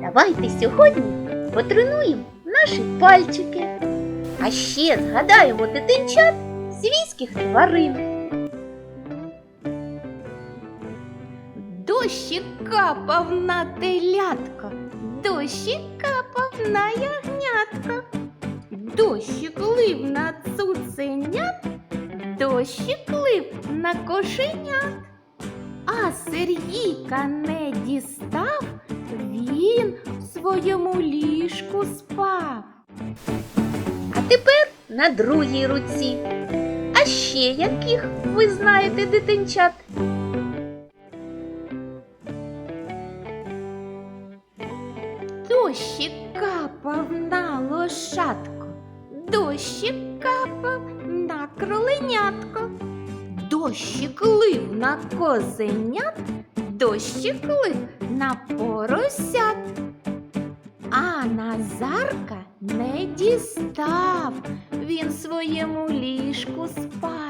Давайте сьогодні потренуємо наші пальчики. А ще згадаємо дитинчат свійських тварин. Дощик капав на телятко, дощик капав на ягнятко, дощик лив на цуценят, дощик лив на кошенят. А Сергійка не дістав, він в своєму ліжку спав. А тепер на другій руці. А ще яких ви знаєте дитинчат? Дощик капав на лошадку, дощик капав дощик лив на козенят, дощик лив на поросят. А Назарка не дістав, він своєму ліжку спав.